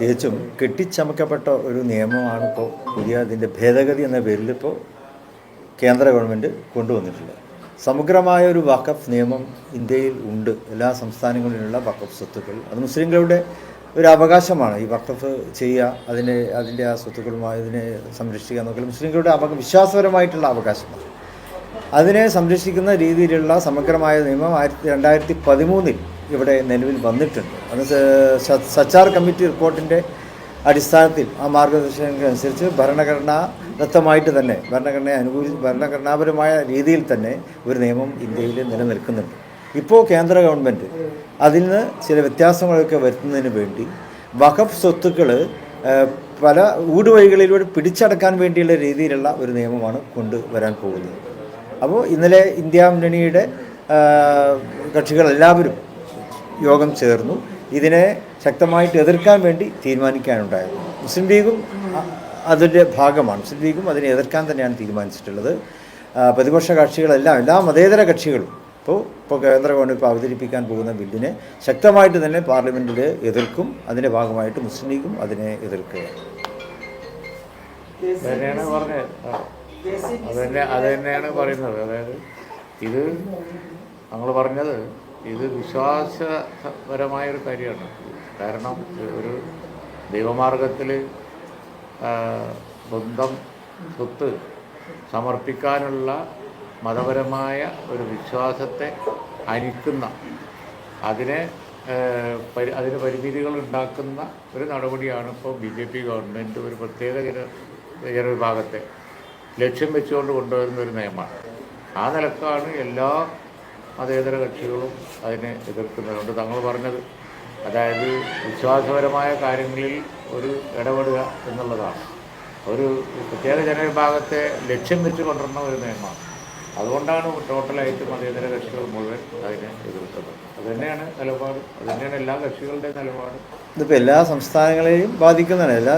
തികച്ചും കെട്ടിച്ചമക്കപ്പെട്ട ഒരു നിയമമാണ് ഇപ്പോൾ പുതിയ അതിന്റെ ഭേദഗതി എന്ന പേരിൽ ഇപ്പോൾ കേന്ദ്ര ഗവൺമെന്റ് കൊണ്ടുവന്നിട്ടുള്ളത്. സമഗ്രമായ ഒരു വഖഫ് നിയമം ഇന്ത്യയിൽ ഉണ്ട്. എല്ലാ സംസ്ഥാനങ്ങളിലുള്ള വഖഫ് സ്വത്തുക്കൾ. അത് മുസ്ലിങ്ങളുടെ ഒരു അവകാശമാണ്. ഈ വഖഫ് ചെയ്യുക അതിന്റെ അതിന്റെ ആ സ്വത്തുക്കളുമായി അതിനെ സംരക്ഷിക്കുക എന്നൊക്കെ മുസ്ലിങ്ങളുടെ അവ വിശ്വാസപരമായിട്ടുള്ള അവകാശമാണ്. അതിനെ സംരക്ഷിക്കുന്ന രീതിയിലുള്ള സമഗ്രമായ നിയമം ആയിരത്തി രണ്ടായിരത്തി പതിമൂന്നിൽ ഇവിടെ നിലവിൽ വന്നിട്ടുണ്ട്. അത് സച്ചാർ കമ്മിറ്റി റിപ്പോർട്ടിന്റെ അടിസ്ഥാനത്തിൽ ആ മാർഗനിർദ്ദേശങ്ങൾക്കനുസരിച്ച് ഭരണഘടന ദത്തമായിട്ട് തന്നെ ഭരണഘടനയെ അനുകൂലി ഭരണഘടനാപരമായ രീതിയിൽ തന്നെ ഒരു നിയമം ഇന്ത്യയിൽ നിലനിൽക്കുന്നുണ്ട്. ഇപ്പോൾ കേന്ദ്ര ഗവൺമെന്റ് അതിൽ നിന്ന് ചില വ്യത്യാസങ്ങളൊക്കെ വരുത്തുന്നതിന് വേണ്ടി വഖഫ് സ്വത്തുക്കൾ പല ഊടുവഴികളിലൂടെ പിടിച്ചടക്കാൻ വേണ്ടിയുള്ള രീതിയിലുള്ള ഒരു നിയമമാണ് കൊണ്ടുവരാൻ പോകുന്നത്. അപ്പോൾ ഇന്നലെ ഇന്ത്യ മുന്നണിയുടെ കക്ഷികളെല്ലാവരും യോഗം ചേർന്നു. ഇതിനെ ശക്തമായിട്ട് എതിർക്കാൻ വേണ്ടി തീരുമാനിക്കാനുണ്ടായിരുന്നു മുസ്ലിം ലീഗും അതിന്റെ ഭാഗമാണ്. മുസ്ലിം ലീഗും അതിനെ എതിർക്കാൻ തന്നെയാണ് തീരുമാനിച്ചിട്ടുള്ളത്. പ്രതിപക്ഷ കക്ഷികളെല്ലാം എല്ലാ മതേതര കക്ഷികളും ഇപ്പോൾ ഇപ്പോൾ കേന്ദ്ര ഗവൺമെന്റ് ഇപ്പോൾ അവതരിപ്പിക്കാൻ പോകുന്ന ബില്ലിനെ ശക്തമായിട്ട് തന്നെ പാർലമെന്റിൽ എതിർക്കും. അതിന്റെ ഭാഗമായിട്ട് മുസ്ലിം ലീഗും അതിനെ എതിർക്കുകയാണ്. അത് തന്നെ അത് തന്നെയാണ് പറയുന്നത്. അതായത് ഇത് നമ്മൾ പറഞ്ഞത് ഇത് വിശ്വാസപരമായൊരു കാര്യമാണ്. കാരണം ഒരു ദൈവമാർഗത്തിൽ സ്വന്തം സ്വത്ത് സമർപ്പിക്കാനുള്ള മതപരമായ ഒരു വിശ്വാസത്തെ അനിക്കുന്ന അതിനെ പരി അതിന് പരിമിതികൾ ഉണ്ടാക്കുന്ന ഒരു നടപടിയാണ് ഇപ്പോൾ ബി ജെ പി ഗവൺമെന്റ് ഒരു പ്രത്യേക ജന ജനവിഭാഗത്തെ ലക്ഷ്യം വെച്ചുകൊണ്ട് കൊണ്ടുവരുന്ന ഒരു നിയമമാണ്. ആ നിലക്കാണ് എല്ലാ മതേതര കക്ഷികളും അതിനെ എതിർക്കുന്നവരുണ്ട്. തങ്ങൾ പറഞ്ഞത് അതായത് വിശ്വാസപരമായ കാര്യങ്ങളിൽ ഒരു ഇടപെടുക എന്നുള്ളതാണ്. ഒരു പ്രത്യേക ജനവിഭാഗത്തെ ലക്ഷ്യം വെച്ച് കൊണ്ടുവരുന്ന ഒരു നിയമമാണ്. അതുകൊണ്ടാണ് ടോട്ടലായിട്ട് മതേതര കക്ഷികൾ മുഴുവൻ അതിനെ എതിർത്തത്. അത് തന്നെയാണ് നിലപാട്. അത് തന്നെയാണ് എല്ലാ കക്ഷികളുടെയും നിലപാട്. ഇതിപ്പോൾ എല്ലാ സംസ്ഥാനങ്ങളെയും ബാധിക്കുന്നതാണ്. എല്ലാ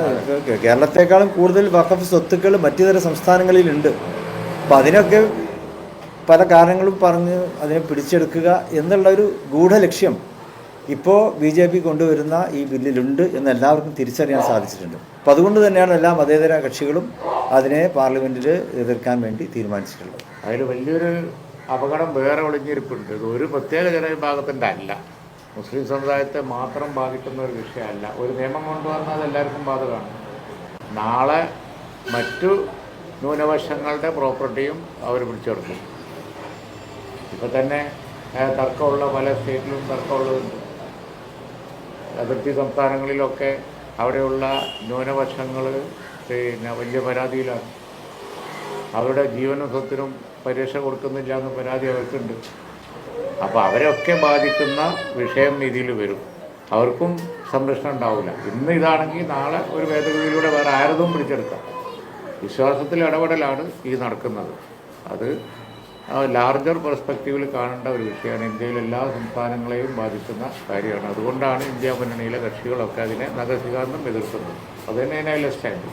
കേരളത്തെക്കാളും കൂടുതൽ വഖഫ് സ്വത്തുക്കൾ മറ്റു തര സംസ്ഥാനങ്ങളിലുണ്ട്. അപ്പം അതിനൊക്കെ പല കാരണങ്ങളും പറഞ്ഞ് അതിനെ പിടിച്ചെടുക്കുക എന്നുള്ള ഒരു ഗൂഢലക്ഷ്യം ഇപ്പോൾ ബി ജെ പി കൊണ്ടുവരുന്ന ഈ ബില്ലിലുണ്ട് എന്ന് എല്ലാവർക്കും തിരിച്ചറിയാൻ സാധിച്ചിട്ടുണ്ട്. അപ്പം അതുകൊണ്ട് തന്നെയാണ് എല്ലാ മതേതര കക്ഷികളും അതിനെ പാർലമെന്റിൽ എതിർക്കാൻ വേണ്ടി തീരുമാനിച്ചിട്ടുള്ളത്. അതിൽ വലിയൊരു അപകടം വേറെ ഒളിഞ്ഞിരിപ്പുണ്ട്. ഇത് ഒരു പ്രത്യേക ജനവിഭാഗത്തിന്റെ അല്ല. മുസ്ലിം സമുദായത്തെ മാത്രം ബാധിക്കുന്ന ഒരു വിഷയമല്ല. ഒരു നിയമം കൊണ്ടുവന്നാൽ എല്ലാവർക്കും ബാധകമാണ്. നാളെ മറ്റു ന്യൂനപക്ഷങ്ങളുടെ പ്രോപ്പർട്ടിയും അവർ പിടിച്ചെടുക്കും. ഇപ്പം തന്നെ തർക്കമുള്ള പല സ്റ്റേറ്റിലും തർക്കമുള്ളതുണ്ട്. അതിർത്തി സംസ്ഥാനങ്ങളിലൊക്കെ അവിടെയുള്ള ന്യൂനപക്ഷങ്ങൾ പിന്നെ വലിയ പരാതിയിലാണ്. അവരുടെ ജീവനും സ്വത്തിനും പരീക്ഷ കൊടുക്കുന്നില്ല എന്ന് പരാതി അവർക്കുണ്ട്. അപ്പോൾ അവരൊക്കെ ബാധിക്കുന്ന വിഷയം ഇതിൽ വരും. അവർക്കും സംരക്ഷണം ഉണ്ടാവില്ല. ഇന്ന് ഇതാണെങ്കിൽ നാളെ ഒരു ഭേദഗതിയിലൂടെ വേറെ ആരതും പിടിച്ചെടുക്കാം. വിശ്വാസത്തിൽ ഇടപെടലാണ് ഈ നടക്കുന്നത്. അത് ലാർജർ പെർസ്പെക്റ്റീവിൽ കാണേണ്ട ഒരു വിഷയമാണ്. ഇന്ത്യയിലെ എല്ലാ സംസ്ഥാനങ്ങളെയും ബാധിക്കുന്ന കാര്യമാണ്. അതുകൊണ്ടാണ് ഇന്ത്യ മുന്നണിയിലെ കക്ഷികളൊക്കെ അതിനെ നഗസികാന്തം എതിർക്കുന്നത്. അത് തന്നെ അതിലെ സ്റ്റാൻഡ്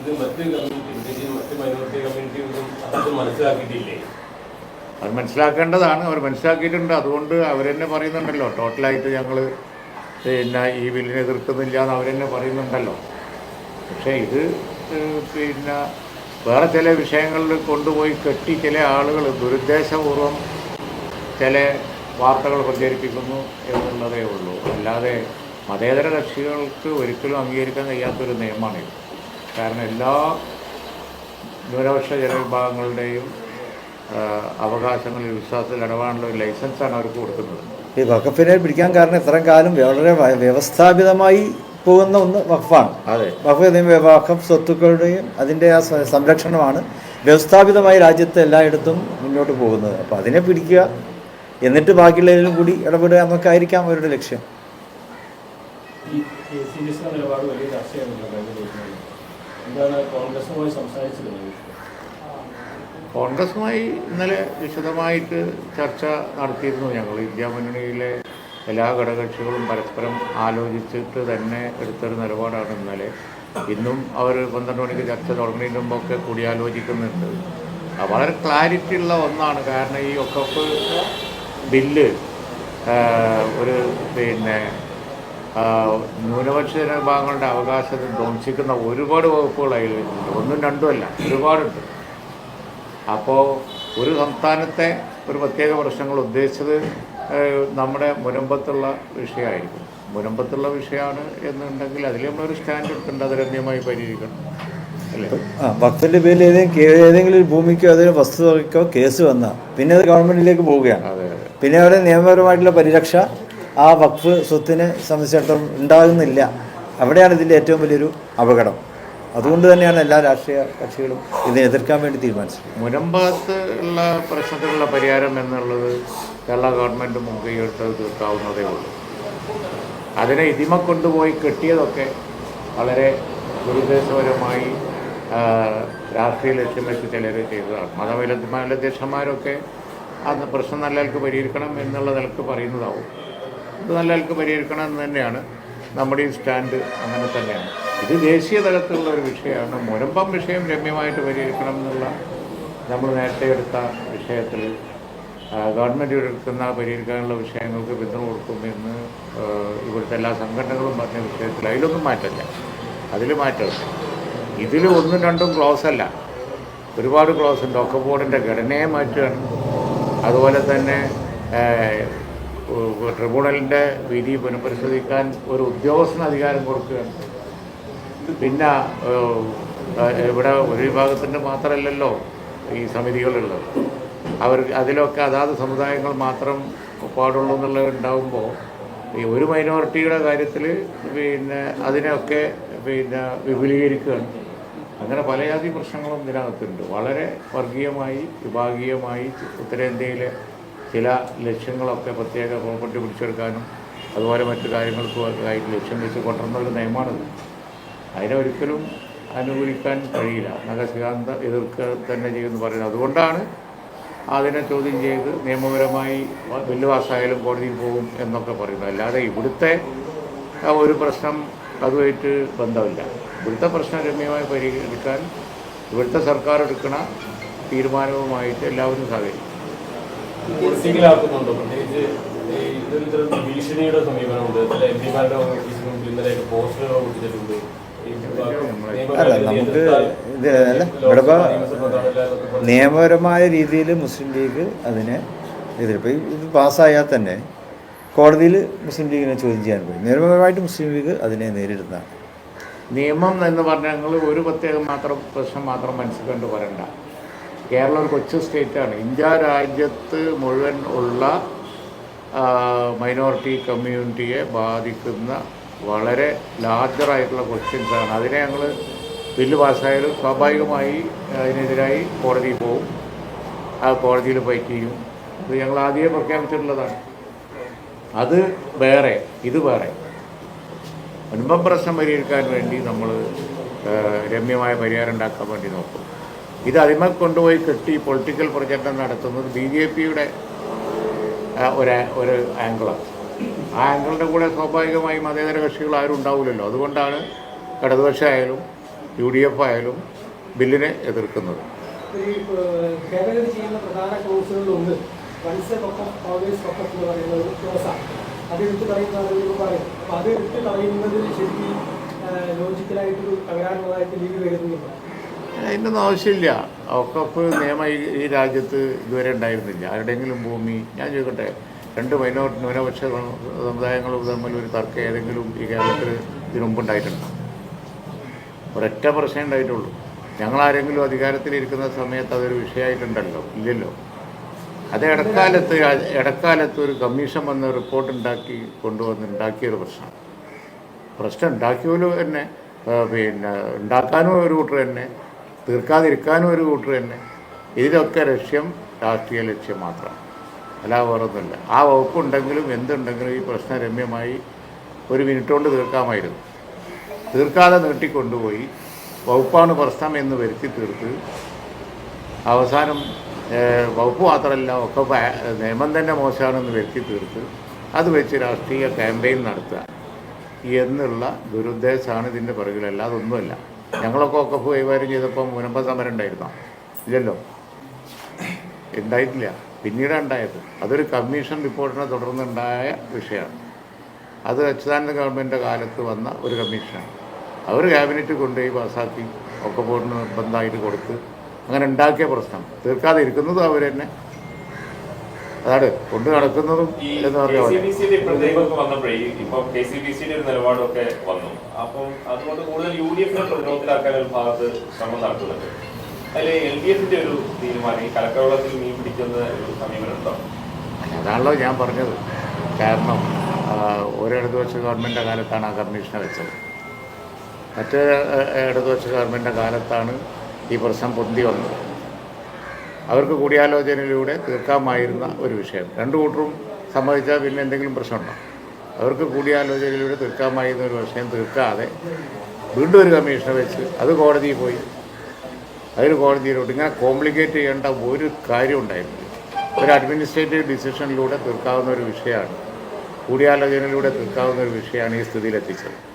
ഇത് മറ്റ് കമ്മ്യൂണിറ്റി പ്രത്യേകിച്ച് മറ്റ് മൈനോറിറ്റി അത് മനസ്സിലാക്കിയിട്ടില്ലേ? അത് മനസ്സിലാക്കേണ്ടതാണ്. അവർ മനസ്സിലാക്കിയിട്ടുണ്ട്. അതുകൊണ്ട് അവരെന്നെ പറയുന്നുണ്ടല്ലോ ടോട്ടലായിട്ട് ഞങ്ങൾ പിന്നെ ഈ ബില്ലിനെ എതിർക്കുന്നില്ല എന്ന് അവരെന്നെ പറയുന്നുണ്ടല്ലോ. പക്ഷേ ഇത് പിന്നെ വേറെ ചില വിഷയങ്ങളിൽ കൊണ്ടുപോയി കെട്ടി ചില ആളുകൾ ദുരുദ്ദേശപൂർവം ചില വാർത്തകൾ പ്രചരിപ്പിക്കുന്നു എന്നുള്ളതേ ഉള്ളൂ. അല്ലാതെ മതേതര കക്ഷികൾക്ക് ഒരിക്കലും അംഗീകരിക്കാൻ കഴിയാത്തൊരു നിയമമാണിത്. കാരണം എല്ലാ ന്യൂനപക്ഷ ജനവിഭാഗങ്ങളുടെയും അവകാശങ്ങളിൽ വിശ്വാസത്തിൽ ഇടപാടുള്ള ഒരു ലൈസൻസാണ് അവർക്ക് കൊടുക്കുന്നത്. ഈ വഖഫിനെ പിടിക്കാൻ കാരണം ഇത്രയും കാലം വളരെ വ്യവസ്ഥാപിതമായി പോകുന്ന ഒന്ന് വഖഫാണ്. അതെ. വഖഫ് എന്ന വഖഫ് സ്വത്തുക്കളുടെയും അതിന്റെ ആ സംരക്ഷണമാണ് വ്യവസ്ഥാപിതമായി രാജ്യത്തെ എല്ലായിടത്തും മുന്നോട്ട് പോകുന്നത്. അപ്പോൾ അതിനെ പിടിക്കുക എന്നിട്ട് ബാക്കിയുള്ളതിലും കൂടി ഇടപെടുക എന്നൊക്കെ ആയിരിക്കാം അവരുടെ ലക്ഷ്യം. കോൺഗ്രസുമായി ഇന്നലെ വിശദമായിട്ട് ചർച്ച നടത്തിയിരുന്നു ഞങ്ങൾ. ഇന്ത്യ മുന്നണിയിലെ എല്ലാ ഘടകകക്ഷികളും പരസ്പരം ആലോചിച്ചിട്ട് തന്നെ എടുത്തൊരു നിലപാടാണ് ഇന്നലെ. ഇന്നും അവർ പന്ത്രണ്ട് മണിക്ക് ചർച്ച തുടങ്ങുന്നതിന് മുമ്പൊക്കെ കൂടിയാലോചിക്കുന്നുണ്ട്. വളരെ ക്ലാരിറ്റി ഉള്ള ഒന്നാണ്. കാരണം ഈ ഒക്കപ്പ് ബില്ല് ഒരു പിന്നെ ന്യൂനപക്ഷ വിഭാഗങ്ങളുടെ അവകാശത്തെ ധ്വംസിക്കുന്ന ഒരുപാട് വകുപ്പുകൾ വരുന്നുണ്ട്. ഒന്നും രണ്ടുമല്ല ഒരുപാടുണ്ട്. അപ്പോൾ ഒരു സംസ്ഥാനത്തെ ഒരു പ്രത്യേക പ്രശ്നങ്ങൾ ഉദ്ദേശിച്ചത് നമ്മുടെ മുരമ്പത്തുള്ള വിഷയമായിരിക്കും. മുനമ്പത്തുള്ള വിഷയമാണ് എന്നുണ്ടെങ്കിൽ അതിൽ നമ്മളൊരു സ്റ്റാൻഡ് എടുക്കേണ്ട അത് രമ്യമായി പരിഹരിക്കണം. ഭക്തന്റെ പേരിൽ ഏതെങ്കിലും ഏതെങ്കിലും ഒരു ഭൂമിക്കോ അതിന് വസ്തുതയ്ക്കോ കേസ് വന്നാൽ പിന്നെ അത് ഗവൺമെന്റിലേക്ക് പോവുകയാണ്. പിന്നെ അവിടെ നിയമപരമായിട്ടുള്ള പരിരക്ഷ ആ വഖഫ് സ്വത്തിനെ സംബന്ധിച്ചിടത്തോളം ഉണ്ടാകുന്നില്ല. അവിടെയാണ് ഇതിന്റെ ഏറ്റവും വലിയൊരു അപകടം. അതുകൊണ്ട് തന്നെയാണ് എല്ലാ രാഷ്ട്രീയ കക്ഷികളും ഇതിനെ എതിർക്കാൻ വേണ്ടി തീരുമാനിച്ചത്. മുരമ്പാത്ത് ഉള്ള പ്രശ്നത്തിനുള്ള പരിഹാരം എന്നുള്ളത് കേരള ഗവൺമെന്റ് മുൻകൈ എടുത്തത് തീർക്കാവുന്നതേ ഉള്ളൂ. അതിനെ ഇതിമ കൊണ്ടുപോയി കെട്ടിയതൊക്കെ വളരെ ദുരുദ്ദേശപരമായി രാഷ്ട്രീയ ലക്ഷ്യം വെച്ച് ചിലർ ചെയ്തതാണ്. മതമേല മേലധ്യക്ഷന്മാരൊക്കെ അന്ന് പ്രശ്നം നല്ല നിലയ്ക്ക് പരിഹരിക്കണം എന്നുള്ള നിലയ്ക്ക് പറയുന്നതാവും. ഇത് നല്ല നിലയ്ക്ക് പരിഹരിക്കണം എന്ന് തന്നെയാണ് നമ്മുടെ ഈ സ്റ്റാൻഡ് അങ്ങനെ തന്നെയാണ്. ഇത് ദേശീയ തലത്തിലുള്ള ഒരു വിഷയമാണ്. മുരമ്പം വിഷയം രമ്യമായിട്ട് പരിഹരിക്കണം എന്നുള്ള നമ്മൾ നേരത്തെ എടുത്ത വിഷയത്തിൽ ഗവൺമെന്റ് എടുക്കുന്ന പരിഹരിക്കാനുള്ള വിഷയങ്ങൾക്ക് പിന്തുണ കൊടുക്കുമെന്ന് ഇവിടുത്തെ എല്ലാ സംഘടനകളും പറഞ്ഞ വിഷയത്തിൽ അതിലൊന്നും മാറ്റമില്ല. അതിൽ മാറ്റമില്ല. ഇതിൽ ഒന്നും രണ്ടും ക്ലോസ് അല്ല. ഒരുപാട് ക്ലോസ് ഉണ്ട്. ഒക്കെ ബോർഡിന്റെ ഘടനയെ മാറ്റുകയാണ്. അതുപോലെ തന്നെ ട്രിബ്യൂണലിന്റെ വിധി പുനഃപരിശോധിക്കാൻ ഒരു ഉദ്യോഗസ്ഥന് അധികാരം കൊടുക്കുകയാണ്. പിന്നെ ഇവിടെ ഒരു വിഭാഗത്തിന്റെ മാത്രമല്ലല്ലോ ഈ സമിതികളുള്ളത്. അവർ അതിലൊക്കെ അതാത് സമുദായങ്ങൾ മാത്രം പാടുള്ളൂ എന്നുള്ളത് ഉണ്ടാകുമ്പോൾ ഈ ഒരു മൈനോറിറ്റിയുടെ കാര്യത്തിൽ പിന്നെ അതിനെയൊക്കെ പിന്നെ വിപുലീകരിക്കുകയാണ്. അങ്ങനെ പലജാതി പ്രശ്നങ്ങളും ഇതിനകത്തുണ്ട്. വളരെ വർഗീയമായി വിഭാഗീയമായി ഉത്തരേന്ത്യയിലെ ചില ലക്ഷ്യങ്ങളൊക്കെ പ്രത്യേക പ്രോപ്പർട്ടി പിടിച്ചെടുക്കാനും അതുപോലെ മറ്റു കാര്യങ്ങൾക്കും ആയിട്ട് ലക്ഷ്യം വെച്ച് കൊണ്ടുവരുന്ന ഒരു നിയമമാണത്. അതിനെ ഒരിക്കലും അനുകൂലിക്കാൻ കഴിയില്ല. നഗശികാന്ത എതിർക്കുക തന്നെ ചെയ്യുമെന്ന് പറയുന്നത്. അതുകൊണ്ടാണ് അതിനെ ചോദ്യം ചെയ്ത് നിയമപരമായി ബില്ല് പാസ്സായാലും കോടതിയിൽ പോകും എന്നൊക്കെ പറയുന്നത്. അല്ലാതെ ഇവിടുത്തെ ഒരു പ്രശ്നം അതുമായിട്ട് ബന്ധമില്ല. ഇവിടുത്തെ പ്രശ്നം രമ്യമായി പരിഹരിക്കാൻ ഇവിടുത്തെ സർക്കാർ എടുക്കുന്ന തീരുമാനവുമായിട്ട് എല്ലാവരും സഹകരിക്കും. ഭീഷണിയുടെ സമീപനമുണ്ട്. എം പിമാരുടെ പോസ്റ്ററുകൾ ഒട്ടിച്ചിട്ടുണ്ട്. അല്ല നമുക്ക് ഇത് അല്ല ഇവിടെ ഇപ്പോൾ നിയമപരമായ രീതിയിൽ മുസ്ലിം ലീഗ് അതിനെ എതിരിപ്പോൾ ഇത് പാസ്സായാൽ തന്നെ കോടതിയിൽ മുസ്ലിം ലീഗിനെ ചോദ്യം ചെയ്യാൻ പോയി. നിയമപരമായിട്ട് മുസ്ലിം ലീഗ് അതിനെ നേരിടുന്നതാണ്. നിയമം എന്ന് പറഞ്ഞാൽ ഞങ്ങൾ ഒരു പ്രത്യേകം മാത്രം പ്രശ്നം മാത്രം മനസ്സിൽ വരണ്ട കേരളം ഒരു കൊച്ചു സ്റ്റേറ്റാണ്. ഇന്ത്യ രാജ്യത്ത് മുഴുവൻ ഉള്ള മൈനോറിറ്റി കമ്മ്യൂണിറ്റിയെ ബാധിക്കുന്ന വളരെ ലാർജറായിട്ടുള്ള ക്വസ്റ്റ്യൻസാണ് അതിനെ ഞങ്ങൾ ബില്ല് പാസ്സായാലും സ്വാഭാവികമായി അതിനെതിരായി കോടതിയിൽ പോകും ആ കോടതിയിൽ ഫൈറ്റ് ചെയ്യും. ഇത് ഞങ്ങൾ ആദ്യമേ പ്രഖ്യാപിച്ചിട്ടുള്ളതാണ്. അത് വേറെ ഇത് വേറെ. മുൻപം പ്രശ്നം പരിഹരിക്കാൻ വേണ്ടി നമ്മൾ രമ്യമായ പരിഹാരം ഉണ്ടാക്കാൻ വേണ്ടി നോക്കും. ഇത് അതിമ കൊണ്ടുപോയി കെട്ടി പൊളിറ്റിക്കൽ പ്രചരണം നടത്തുന്നത് ബി ജെ പിയുടെ ഒരു ഒരു ആംഗിളാണ് ആ ആംഗിളിന്റെ കൂടെ സ്വാഭാവികമായും മതേതര കക്ഷികൾ ആരും ഉണ്ടാവില്ലല്ലോ. അതുകൊണ്ടാണ് ഇടതുപക്ഷമായാലും യു ഡി എഫ് ആയാലും ബില്ലിനെ എതിർക്കുന്നത്. ഈ ഏഹ്, ചെയ്യുന്ന പ്രധാന ക്ലോസുകളിലൊന്ന് വൺസ് പക്കം ഓൾവേസ് പക്കം എന്ന് പറയുന്ന ഒരു ക്ലോസാണ് അത് എടുത്ത് കളയുന്ന ആളുകൾ പറയും അപ്പം അത് എടുത്ത് കളയുന്നതിൽ ശരിക്കും ലോജിക്കലായിട്ടൊരു തകരാറുള്ളതായിട്ട് ലീഗ് കരുതുന്നുണ്ട്? അതിന്റെയൊന്നും ആവശ്യമില്ല. ഒക്കപ്പ് നിയമം ഈ ഈ രാജ്യത്ത് ഇതുവരെ ഉണ്ടായിരുന്നില്ല. ആരുടെയെങ്കിലും ഭൂമി ഞാൻ ചോദിക്കട്ടെ രണ്ട് മൈനോറിറ്റി ന്യൂനപക്ഷ സമുദായങ്ങളും തമ്മിൽ ഒരു തർക്കം ഏതെങ്കിലും ഈ കേരളത്തിൽ ഇതിനു മുമ്പ് ഉണ്ടായിട്ടുണ്ടോ. ഒരൊറ്റ പ്രശ്നം ഉണ്ടായിട്ടുള്ളൂ. ഞങ്ങൾ ആരെങ്കിലും അധികാരത്തിലിരിക്കുന്ന സമയത്ത് അതൊരു വിഷയമായിട്ടുണ്ടല്ലോ? ഇല്ലല്ലോ. അത് ഇടക്കാലത്ത് ഇടക്കാലത്ത് ഒരു കമ്മീഷൻ വന്ന് റിപ്പോർട്ട് ഉണ്ടാക്കി കൊണ്ടുവന്ന് ഉണ്ടാക്കിയൊരു പ്രശ്നം. പ്രശ്നം ഉണ്ടാക്കിയവരും തന്നെ പിന്നെ ഉണ്ടാക്കാനും ഒരു കൂട്ടർ തന്നെ തീർക്കാതിരിക്കാനും ഒരു കൂട്ടർ തന്നെ. ഇതിലൊക്കെ ലക്ഷ്യം രാഷ്ട്രീയ ലക്ഷ്യം മാത്രം. അല്ലാതെ വേറൊന്നുമില്ല. ആ വകുപ്പുണ്ടെങ്കിലും എന്തുണ്ടെങ്കിലും ഈ പ്രശ്നം രമ്യമായി ഒരു മിനിറ്റ് കൊണ്ട് തീർക്കാമായിരുന്നു. തീർക്കാതെ നീട്ടിക്കൊണ്ടുപോയി വകുപ്പാണ് പ്രശ്നം എന്ന് വരുത്തി തീർത്ത് അവസാനം വകുപ്പ് മാത്രമല്ല ഒക്കെ നിയമം തന്നെ മോശമാണെന്ന് വരുത്തി തീർത്ത് അത് വെച്ച് രാഷ്ട്രീയ ക്യാമ്പയിൻ നടത്തുക എന്നുള്ള ദുരുദ്ദേശമാണ് ഇതിന്റെ പിറകിൽ. അതൊന്നുമല്ല ഞങ്ങളൊക്കെ ഒക്കെ കൈകാര്യം ചെയ്തപ്പോൾ മുനമ്പ സമരം ഉണ്ടായിരുന്നോ? ഇല്ലല്ലോ. ഉണ്ടായിട്ടില്ല. പിന്നീടാണ് ഉണ്ടായത് അതൊരു കമ്മീഷൻ റിപ്പോർട്ടിനെ തുടർന്നുണ്ടായ വിഷയമാണ്. അത് അച്യുതാനന്ദ ഗവൺമെന്റിന്റെ കാലത്ത് വന്ന ഒരു കമ്മീഷനാണ്. അവർ ക്യാബിനറ്റ് കൊണ്ടുപോയി പാസ്സാക്കി ഒക്കെ പോയിട്ട് നിർബന്ധമായിട്ട് കൊടുത്ത് അങ്ങനെ ഉണ്ടാക്കിയ പ്രശ്നം. തീർക്കാതെ ഇരിക്കുന്നതും അവർ തന്നെ. അതാണ് കൊണ്ട് നടക്കുന്നതും എന്ന് പറഞ്ഞ പോലെ. അപ്പം അതുകൊണ്ട് കൂടുതൽ യു ഡി എഫിനെ പ്രതിരോധത്തിലാക്കാൻ ഭാഗത്ത് ശ്രമം നടത്തുന്നുണ്ട്. എഫിന്റെ ഒരു തീരുമാനം പിടിക്കുന്ന ഒരു അതാണല്ലോ ഞാൻ പറഞ്ഞത്. കാരണം ഒരിടത് ഒരു ഇടതുപക്ഷ കാലത്താണ് ആ കമ്മീഷനെ വെച്ചത്. മറ്റേ ഇടത് ഇടതുപക്ഷ ഗവൺമെന്റിന്റെ കാലത്താണ് ഈ പ്രശ്നം പൊന്തി വന്നത്. അവർക്ക് കൂടിയാലോചനയിലൂടെ തീർക്കാമായിരുന്ന ഒരു വിഷയം. രണ്ടു കൂട്ടരും സമ്മതിച്ചാൽ പിന്നെ എന്തെങ്കിലും പ്രശ്നമുണ്ടോ? അവർക്ക് കൂടിയാലോചനയിലൂടെ തീർക്കാമായിരുന്ന ഒരു വിഷയം തീർക്കാതെ വീണ്ടും ഒരു കമ്മീഷനെ വെച്ച് അത് കോടതിയിൽ പോയി അതിന് കോടതിയിലോട്ട് ഇങ്ങനെ കോംപ്ലിക്കേറ്റ് ചെയ്യേണ്ട ഒരു കാര്യം ഉണ്ടായിരുന്നില്ല. ഒരു അഡ്മിനിസ്ട്രേറ്റീവ് ഡിസിഷനിലൂടെ തീർക്കാവുന്ന ഒരു വിഷയമാണ്. കൂടിയാലോചനയിലൂടെ തീർക്കാവുന്ന ഒരു വിഷയമാണ് ഈ സ്ഥിതിയിലെത്തിച്ചത്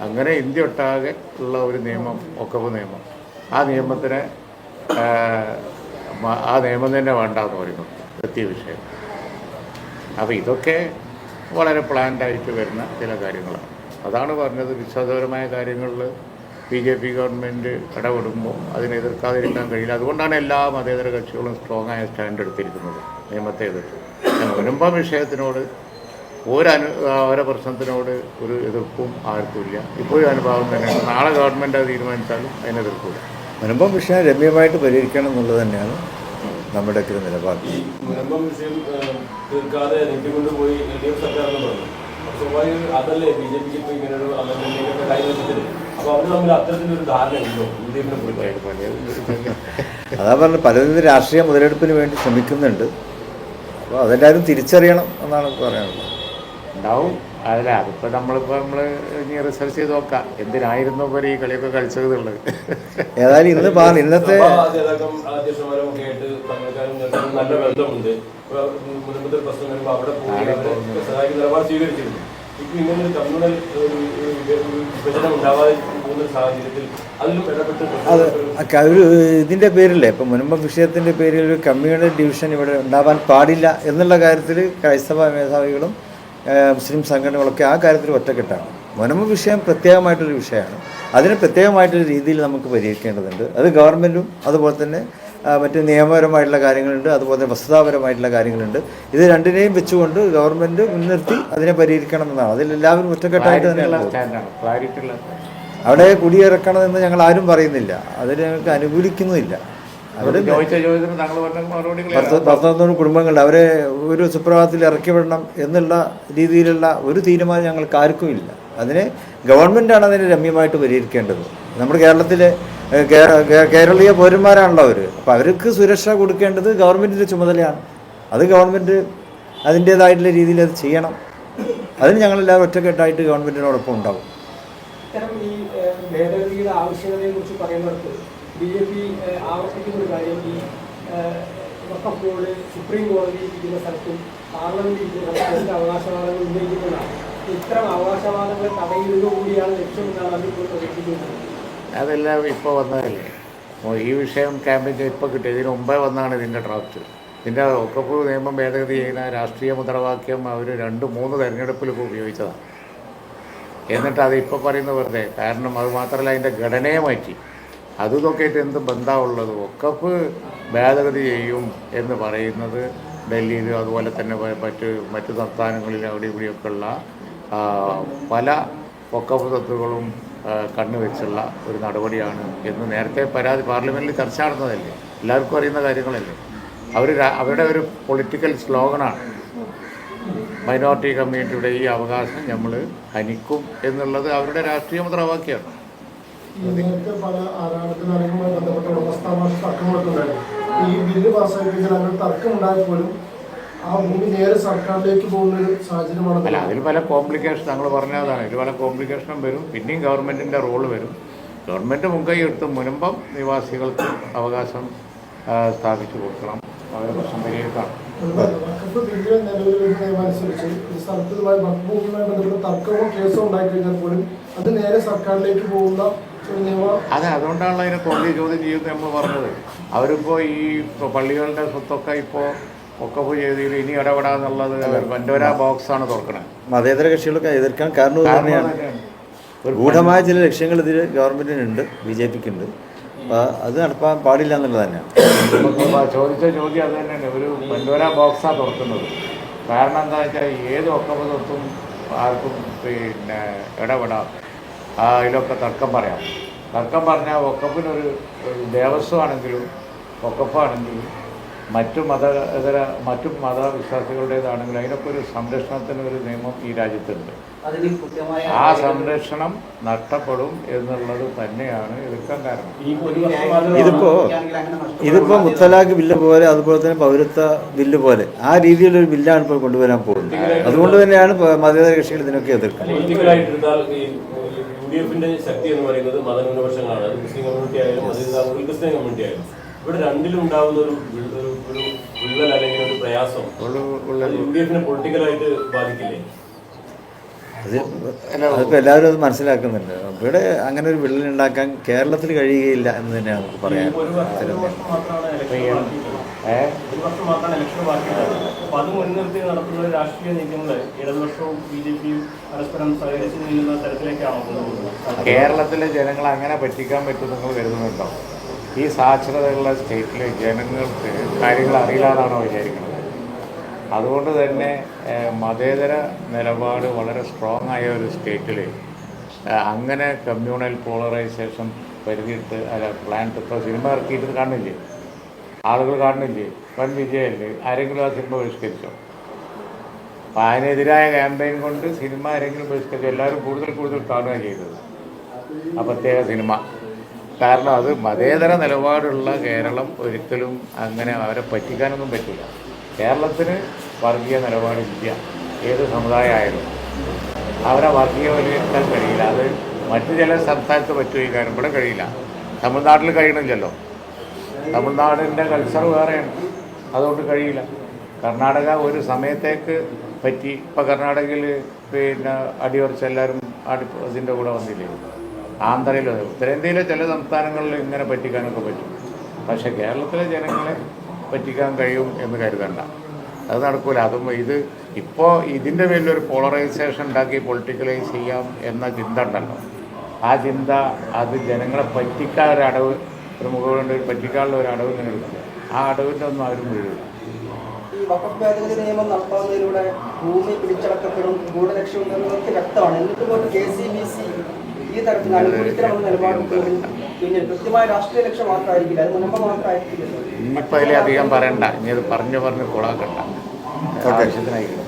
അങ്ങനെ ഇന്ത്യ ഒട്ടാകെ ഉള്ള ഒരു നിയമം ഒക്കവ് നിയമം ആ നിയമത്തിന് ആ, നിയമം തന്നെ വേണ്ട എന്ന് പറയുന്നു. എത്തിയ വിഷയം. അപ്പോൾ ഇതൊക്കെ വളരെ പ്ലാൻഡായിട്ട് വരുന്ന ചില കാര്യങ്ങളാണ്. അതാണ് പറഞ്ഞത് വിശ്വാസപരമായ കാര്യങ്ങളിൽ ബി ജെ പി ഗവൺമെന്റ് ഇടപെടുമ്പോൾ അതിനെ എതിർക്കാതിരിക്കാൻ കഴിയില്ല. അതുകൊണ്ടാണ് എല്ലാ മതേതര കക്ഷികളും സ്ട്രോങ് ആയ സ്റ്റാൻഡ് എടുത്തിരിക്കുന്നത്. നിയമത്തെ എതിർത്ത്. മുൻപ് വിഷയത്തിനോട് ഒരനു ഓരോ പ്രശ്നത്തിനോട് ഒരു എതിർപ്പും ആർക്കുമില്ല. ഇപ്പോഴും അനുഭാവം തന്നെയാണ്. നാളെ ഗവൺമെന്റ് അത് തീരുമാനിച്ചാലും അതിനെ എതിർക്കില്ല മുൻപം വിഷയം രമ്യമായിട്ട് പരിഹരിക്കണം എന്നുള്ളത് തന്നെയാണ് നമ്മുടെ ഒക്കെ നിലപാട്. സ്വാഭാവികം അതല്ലേ ബി ജെ പിക്ക് ഇപ്പൊ ഇങ്ങനെ ഒരു അതാ പറഞ്ഞത് പലരും രാഷ്ട്രീയ മുതലെടുപ്പിന് വേണ്ടി ശ്രമിക്കുന്നുണ്ട്. അപ്പോൾ അതെല്ലാവരും തിരിച്ചറിയണം എന്നാണ് പറയാനുള്ളത്. ഉണ്ടാവും. അതല്ല അതിപ്പോൾ നമ്മളിപ്പോൾ നമ്മൾ ഇനി റിസർച്ച് ചെയ്ത് നോക്കാം. എന്തിനായിരുന്നു പോലെ ഈ കളിയൊക്കെ കളിച്ചത് എന്നുള്ളത്. ഏതായാലും ഇന്ന് പാ ഇന്നത്തെ നല്ല ബന്ധമുണ്ട്. പ്രശ്നം വരുമ്പോൾ അവിടെ സഹായിക്കുന്ന നിലപാട് സ്വീകരിച്ചിരുന്നു. ഇപ്പൊ ഇങ്ങനെ ഒരു കമ്മ്യൂണൽ വിഭജനം അതിലും ഒരു ഇതിന്റെ പേരില്ലേ? ഇപ്പം മുൻപ് വിഷയത്തിന്റെ പേരിൽ ഒരു കമ്മ്യൂണൽ ഡിവിഷൻ ഇവിടെ ഉണ്ടാവാൻ പാടില്ല എന്നുള്ള കാര്യത്തിൽ ക്രൈസ്തവ മേധാവികളും മുസ്ലിം സംഘടനകളൊക്കെ ആ കാര്യത്തിൽ ഒറ്റക്കെട്ടാണ്. മുനമ്പ് വിഷയം പ്രത്യേകമായിട്ടൊരു വിഷയമാണ്. അതിന് പ്രത്യേകമായിട്ടൊരു രീതിയിൽ നമുക്ക് പരിഹരിക്കേണ്ടതുണ്ട്. അത് ഗവൺമെന്റും അതുപോലെ തന്നെ മറ്റ് നിയമപരമായിട്ടുള്ള കാര്യങ്ങളുണ്ട് അതുപോലെ തന്നെ വസ്തുതാപരമായിട്ടുള്ള കാര്യങ്ങളുണ്ട്. ഇത് രണ്ടിനെയും വെച്ചുകൊണ്ട് ഗവൺമെന്റ് മുൻനിർത്തി അതിനെ പരിഹരിക്കണം എന്നാണ് അതിലെല്ലാവരും ഒറ്റക്കെട്ടായിട്ട് തന്നെ അവിടെ കുടിയിറക്കണമെന്ന് ഞങ്ങൾ ആരും പറയുന്നില്ല. അതിന് ഞങ്ങൾക്ക് അനുകൂലിക്കുന്നുമില്ല. ആണ്. പത്തൊന്നൂറ് കുടുംബങ്ങളുണ്ട്. അവരെ ഒരു സുപ്രഭാതത്തിൽ ഇറക്കി വിടണം എന്നുള്ള രീതിയിലുള്ള ഒരു തീരുമാനം ഞങ്ങൾക്ക് ആർക്കും ഇല്ല അതിന് ഗവൺമെന്റാണ് അതിനെ രമ്യമായിട്ട് പരിഹരിക്കേണ്ടത്. നമ്മുടെ കേരളത്തിലെ കേരളീയ പൗരന്മാരാണല്ലോ അവർ അപ്പോൾ അവർക്ക് സുരക്ഷ കൊടുക്കേണ്ടത് ഗവൺമെന്റിന്റെ ചുമതലയാണ്. അത് ഗവൺമെന്റ് അതിന്റേതായിട്ടുള്ള രീതിയിൽ അത് ചെയ്യണം. അതിന് ഞങ്ങളെല്ലാവരും ഒറ്റക്കെട്ടായിട്ട് ഗവൺമെന്റിനോടൊപ്പം ഉണ്ടാവും. ഇത്തരം ഈ കുറിച്ച് ഒരു സുപ്രീം കോടതി അവകാശവാദങ്ങൾ ഉന്നയിക്കുന്നതാണ് ഇത്തരം അവകാശവാദങ്ങളെ തടയുന്നത് കൂടിയാണ് അതെല്ലാം ഇപ്പോൾ വന്നതല്ലേ? ഈ വിഷയം ക്യാമ്പയിൻ ഇപ്പോൾ കിട്ടിയത് ഇതിന് മുമ്പേ വന്നാണ് ഇതിന്റെ ഡ്രാഫ്റ്റ്. ഇതിന്റെ ഒക്കപ്പ് നിയമം ഭേദഗതി ചെയ്യുന്ന രാഷ്ട്രീയ മുദ്രാവാക്യം അവർ രണ്ട് മൂന്ന് തെരഞ്ഞെടുപ്പിലൊക്കെ ഉപയോഗിച്ചതാണ്. എന്നിട്ട് അത് ഇപ്പോൾ പറയുന്ന വെറുതെ കാരണം അത് മാത്രമല്ല അതിന്റെ ഘടനയെ മാറ്റി. അത് നോക്കിയിട്ട് എന്ത് ബന്ധമുള്ളത് ഒക്കപ്പ് ഭേദഗതി ചെയ്യും എന്ന് പറയുന്നത് ഡൽഹിയിലും അതുപോലെ തന്നെ മറ്റ് മറ്റ് സംസ്ഥാനങ്ങളിലും അവിടെ ഇവിടെയൊക്കെയുള്ള പല തത്വങ്ങളും ആ, കണ്ണുവെച്ചുള്ള ഒരു നടപടിയാണ് എന്ന് നേരത്തെ പരാതി പാർലമെന്റിൽ ചർച്ച നടന്നതല്ലേ? എല്ലാവർക്കും അറിയുന്ന കാര്യങ്ങളല്ലേ? അവർ അവരുടെ ഒരു പൊളിറ്റിക്കൽ സ്ലോഗനാണ്. മൈനോറിറ്റി കമ്മ്യൂണിറ്റിയുടെ ഈ അവകാശം നമ്മൾ ഹനിക്കും എന്നുള്ളത് അവരുടെ രാഷ്ട്രീയ മുദ്രാവാക്യമാണ്. ഈ ബില്ല് പാസ്സാക്കിയതിൽ ചില തർക്കം ഉണ്ടായാൽ പോലും ആ ഭൂമി നേരെ സർക്കാരിലേക്ക് പോകുന്ന ഒരു സാഹചര്യമാണ് അല്ല അതിൽ പല കോംപ്ലിക്കേഷൻ ഞങ്ങൾ പറഞ്ഞതാണ് ഇതിൽ പല കോംപ്ലിക്കേഷനും വരും പിന്നെയും ഗവൺമെന്റിന്റെ റോൾ വരും. ഗവൺമെന്റ് മുൻകൈ എടുത്ത് മുൻപം നിവാസികൾക്ക് അവകാശം സ്ഥാപിച്ചു കൊടുക്കണം. അവരെ പ്രശ്നം പരിഹരിക്കണം വഖഫ് ഈ സ്ഥലത്തുമായി വഖഫ് ഭൂമിയുമായി ബന്ധപ്പെട്ട തർക്കമോ കേസോ ഉണ്ടായി കഴിഞ്ഞാൽ പോലും അത് നേരെ സർക്കാരിലേക്ക് പോകുന്ന അതെ അതുകൊണ്ടാണല്ലോ അതിനെ കോടതി ചോദ്യം ചെയ്യുന്നത് നമ്മൾ പറഞ്ഞത്. അവരിപ്പോൾ ഈ പള്ളികളുടെ സ്വത്തൊക്കെ ഇപ്പോൾ ഒക്കപ്പ് ചെയ്തതിൽ ഇനി ഇടപെടാന്നുള്ളത് ബോക്സ് ബോക്സാണ് തുറക്കണത് മതേതര കക്ഷികളൊക്കെ എതിർക്കാൻ കാരണം തന്നെയാണ്. ഗൂഢമായ ചില ലക്ഷ്യങ്ങൾ ഇതിൽ ഗവൺമെന്റിനുണ്ട് ബി ജെ പിക്ക് ഉണ്ട് അപ്പോൾ അത് നടപ്പാൻ പാടില്ല എന്നുള്ളത് തന്നെയാണ്. ചോദിച്ച ചോദ്യം അത് തന്നെയാണ്. ഒരു ബോക്സ് ബോക്സാണ് തുറക്കുന്നത്. കാരണം എന്താ വെച്ചാൽ ഏത് ഒക്കപ്പ് തൊട്ടും ആർക്കും പിന്നെ ഇടപെടാം ആ അതിലൊക്കെ തർക്കം പറയാം. തർക്കം പറഞ്ഞാൽ ഒക്കപ്പിനൊരു ദേവസ്വമാണെങ്കിലും ഒക്കപ്പാണെങ്കിലും മറ്റു മത ഇതര മറ്റു മതവിശ്വാസികളുടേതാണെങ്കിലും അതിനൊക്കെ ഒരു സംരക്ഷണത്തിന് ഒരു നിയമം ഈ രാജ്യത്തുണ്ട്. ആ സംരക്ഷണം നഷ്ടപ്പെടും എന്നുള്ളത് തന്നെയാണ് എതിർക്കാൻ കാരണം. ഇതിപ്പോ ഇതിപ്പോൾ മുത്തലാഖ് ബില്ല് പോലെ അതുപോലെ തന്നെ പൗരത്വ ബില്ല് പോലെ ആ രീതിയിലൊരു ബില്ലാണ് ഇപ്പോൾ കൊണ്ടുവരാൻ പോകുന്നത്. അതുകൊണ്ട് തന്നെയാണ് മതേതര കക്ഷികൾ ഇതിനൊക്കെ എതിർക്കുന്നത്. പൊളിറ്റിക്കലായിട്ടെടുത്താൽ ഈ യു ഡി എഫിന്റെ ശക്തി എന്ന് പറയുന്നത് മതന്യൂനപക്ഷങ്ങളാണ് മുസ്ലിം കമ്മ്യൂണിറ്റി ആയാലും ക്രിസ്ത്യൻ കമ്മ്യൂണിറ്റി ആയാലും. ഇവിടെ രണ്ടിലും ഉണ്ടാവുന്ന ഒരു ഒരു വിള്ളൽ അല്ലെങ്കിൽ ഒരു പ്രയാസം യു ഡി എഫിനെ പൊളിറ്റിക്കലായിട്ട് ബാധിക്കില്ലേ? അത് അതിപ്പോൾ എല്ലാവരും അത് മനസ്സിലാക്കുന്നുണ്ട്. ഇവിടെ അങ്ങനെ ഒരു വിള്ളൽ ഉണ്ടാക്കാൻ കേരളത്തിൽ കഴിയുകയില്ല എന്ന് തന്നെയാണ് നമുക്ക് കൊണ്ടുപോകുന്നത് കേരളത്തിലെ ജനങ്ങൾ അങ്ങനെ പറ്റിക്കാൻ പറ്റുമെന്ന് നിങ്ങൾ കരുതുന്നുണ്ടോ? ഈ സാക്ഷരതയുള്ള സ്റ്റേറ്റിലെ ജനങ്ങൾക്ക് കാര്യങ്ങൾ അറിയില്ലാതാണോ വിചാരിക്കുന്നത്? അതുകൊണ്ട് തന്നെ മതേതര നിലപാട് വളരെ സ്ട്രോങ് ആയ ഒരു സ്റ്റേറ്റിൽ അങ്ങനെ കമ്മ്യൂണൽ പോളറൈസേഷൻ പരിധിയിട്ട് അല്ല പ്ലാൻ ഇപ്പോൾ സിനിമ ഇറക്കിയിട്ട് കാണില്ലേ? ആളുകൾ കാണുന്നില്ലേ വൻ വിജയമല്ലേ ആരെങ്കിലും ആ സിനിമ ബഹിഷ്കരിച്ചോ? അപ്പം അതിനെതിരായ ക്യാമ്പയിൻ കൊണ്ട് സിനിമ ആരെങ്കിലും ബഹിഷ്കരിച്ചു? എല്ലാവരും കൂടുതൽ കൂടുതൽ കാണുകയാണ് ചെയ്തത്. ആ പ്രത്യേക സിനിമ കാരണം അത് മതേതര നിലപാടുള്ള കേരളം ഒരിക്കലും അങ്ങനെ അവരെ പറ്റിക്കാനൊന്നും പറ്റില്ല. കേരളത്തിന് വർഗീയ നിലപാടില്ല. ഏത് സമുദായമായാലും അവരെ വർഗീയവൽക്കരിക്കാൻ കഴിയില്ല. അത് മറ്റു ചില സംസ്ഥാനത്ത് പറ്റുകയും ഇവിടെ കഴിയില്ല. തമിഴ്നാട്ടിൽ കഴിയണില്ലല്ലോ. തമിഴ്നാടിന്റെ കൾച്ചർ വേറെയാണ്. അതുകൊണ്ട് കഴിയില്ല. കർണാടക ഒരു സമയത്തേക്ക് പറ്റി. ഇപ്പം കർണാടകയിൽ പിന്നെ അടിയുറച്ച് എല്ലാവരും അടി ഇതിന്റെ കൂടെ വന്നില്ലേ? ആന്ധ്രയിൽ ഉത്തരേന്ത്യയിലെ ചില സംസ്ഥാനങ്ങളിൽ ഇങ്ങനെ പറ്റിക്കാനൊക്കെ പറ്റും. പക്ഷേ കേരളത്തിലെ ജനങ്ങളെ പറ്റിക്കാൻ കഴിയും എന്ന് കരുതണ്ട. അത് നടക്കൂല. അതും ഇത് ഇപ്പോൾ ഇതിന്റെ പേരിലൊരു പോളറൈസേഷൻ ഉണ്ടാക്കി പൊളിറ്റിക്കലൈസ് ചെയ്യാം എന്ന ചിന്ത ഉണ്ടല്ലോ. ആ ചിന്ത അത് ജനങ്ങളെ പറ്റിക്കാൻ ഒരു അടവ് ഒരു മുഖമുണ്ട് പറ്റിക്കാനുള്ള ഒരു അടവ് ഇങ്ങനെ എടുക്കുക ആ അടവിന്റെ ഒന്നും ആരും വീഴില്ല ഭേദഗതി നിയമം നടപ്പാക്കുന്നതിലൂടെ ഭൂമി പിടിച്ചടക്കപ്പെടും ഗൂഢലക്ഷ്യം വ്യക്തമാണ്. എന്നിട്ട് കെ സി ബി സി ഈ തരത്തിൽ അനുകൂലിക്കണമെന്ന നിലപാടും പിന്നെ കൃത്യമായ രാഷ്ട്രീയ ലക്ഷ്യം മാത്രമായിരിക്കില്ല. അത് മുൻപ് മാത്രമായിരിക്കില്ല ഇനിയിപ്പോൾ അതിലധികം പറയണ്ട. ഇനി അത് പറഞ്ഞു പറഞ്ഞ് കൊളാക്കണ്ട. ആവശ്യത്തിനായിരിക്കും.